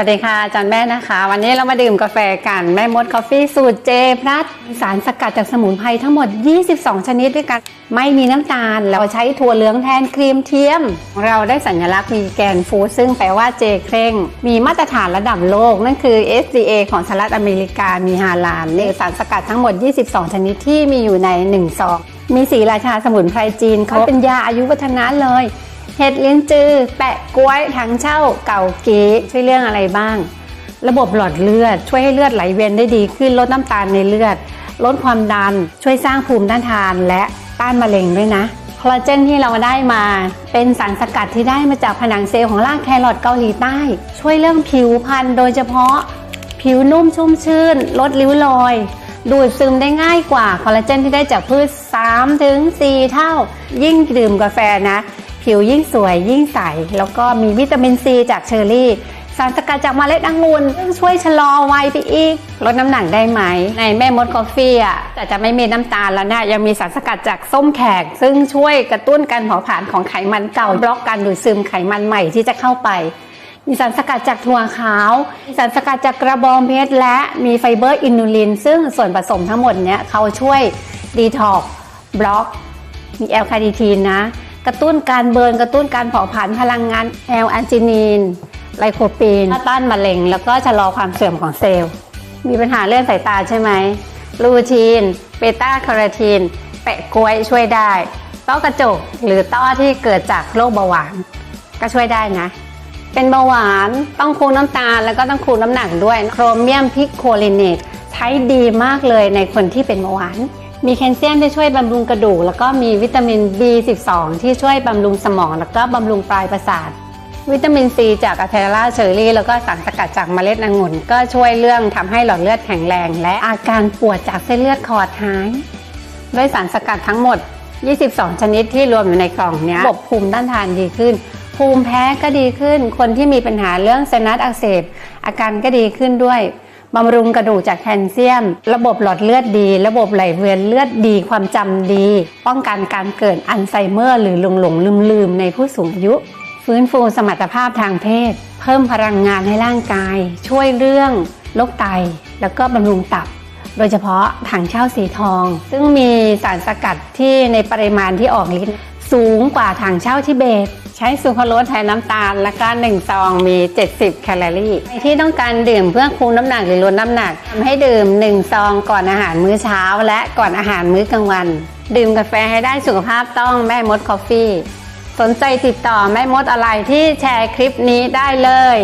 วัสดีค่ะอาจารย์แม่นะคะ วันนี้เรามาดื่มกาแฟกันแม่มดกาแฟสูตรเจพลัสสารสกัดจากสมุนไพรทั้งหมด 22 ชนิดด้วยกัน ไม่มีน้ำตาล เราใช้ถั่วเหลืองแทนครีมเทียม เราได้สัญลักษณ์วีแกนฟูซึ่งแปลว่าเจเคร่ง มีมาตรฐานระดับโลก นั่นคือ FDA ของสหรัฐอเมริกามีฮาลาลนี่สารสกัดทั้งหมด 22 ชนิดที่มีอยู่ใน1ซองมีสีราชาสมุนไพรจีนเขาเป็นยาอายุวัฒนะเลย เห็ดลิ้นจือ แปะกล้วยถังเช่าเก่าเก๋ช่วยเรื่องอะไรบ้าง ระบบหลอดเลือด ช่วยให้เลือดไหลเวียนได้ดีขึ้นลดน้ำตาลในเลือด ลดความดัน ช่วยสร้างภูมิต้านทานและต้านมะเร็งด้วยนะคอลลาเจนที่เราได้มา เป็นสารสกัดที่ได้มาจากผนังเซลล์ของรากแครอทเกาหลีใต้ ช่วยเรื่องผิวพรรณโดยเฉพาะ ผิวนุ่มชุ่มชื่น ลดริ้วรอย ดูดซึมได้ง่ายกว่าคอลลาเจนที่ได้จากพืช3ถึง4เท่า ยิ่งดื่มกาแฟนะ ผิวยิ่งสวยยิ่งใส แล้วก็มีวิตามินซีจากเชอร์รี่ สารสกัดจากเมล็ดองุ่นซึ่งช่วยชะลอวัยไปอีก ลดน้ำหนักได้ไหม ในแม่มดกาแฟอะแต่จะไม่มีน้ำตาลแล้วนะยังมีสารสกัดจากส้มแขก ซึ่งช่วยกระตุ้นการเผาผลาญของไขมันเก่าบล็อกการดูดซึมไขมันใหม่ที่จะเข้าไปมีสารสกัดจากถั่วขาว มีสารสกัดจากกระบองเพชรและมีไฟเบอร์อินูลิน ซึ่งส่วนผสมทั้งหมดเนี้ยเขาช่วยดีท็อกบล็อก มีแอลคาดิทีนนะ กระตุ้นการเบิร์นกระตุ้นการเผาผลาญพลังงานแอลแอนจินีนไลโคปีนต้านมะเร็ง แล้วก็ชะลอความเสื่อมของเซลล์ มีปัญหาเรื่องสายตาใช่ไหมลูทีน เบต้าคาโรทีน แปะกล้วยช่วยได้ต้อกระจกหรือต้อที่เกิดจากโรคเบาหวาน ก็ช่วยได้นะ เป็นเบาหวานต้องคุมน้ำตาลแล้วก็ต้องคุมน้ำหนักด้วยโครเมียมพิกโคลิเนตใช้ดีมากเลยในคนที่เป็นเบาหวาน มีแคลเซียมที่ช่วยบำรุงกระดูก แล้วก็มีวิตามิน B12 ที่ช่วยบำรุงสมอง แล้วก็บำรุงปลายประสาท วิตามินซีจากอะเทลาเชอร์รี่ แล้วก็สารสกัดจากเมล็ดองุ่น ก็ช่วยเรื่องทำให้หลอดเลือดแข็งแรง และอาการปวดจากเส้นเลือดขอดหายด้วยสารสกัดทั้งหมด 22 ชนิดที่รวมอยู่ในกล่องนี้ระบบภูมิต้านทานดีขึ้น ภูมิแพ้ก็ดีขึ้น คนที่มีปัญหาเรื่องไซนัสอักเสบอาการก็ดีขึ้นด้วย บำรุงกระดูกจากแคลเซียม ระบบหลอดเลือดดี ระบบไหลเวียนเลือดดี ความจำดี ป้องกันการเกิดอัลไซเมอร์ หรือหลงหลงลืมลืมในผู้สูงอายุ ฟื้นฟูสมรรถภาพทางเพศ เพิ่มพลังงานให้ร่างกาย ช่วยเรื่องโรคไต แล้วก็บำรุงตับ โดยเฉพาะถังเช่าสีทอง ซึ่งมีสารสกัดที่ในปริมาณที่ออกฤทธิ์ สูงกว่าถังเช่าทิเบต ใช้ซูคราโรสแทนน้ำตาล แล้วก็1ซองมี 70 แคลอรี่ใครที่ต้องการดื่มเพื่อคุมน้ำหนักหรือลดน้ำหนักทำให้ดื่ม 1 ซองก่อนอาหารมื้อเช้า และก่อนอาหารมื้อกลางวัน ดื่มกาแฟให้ได้สุขภาพต้องแม่มดคอฟฟี่ สนใจติดต่อแม่มดอะไรที่แชร์คลิปนี้ได้เลย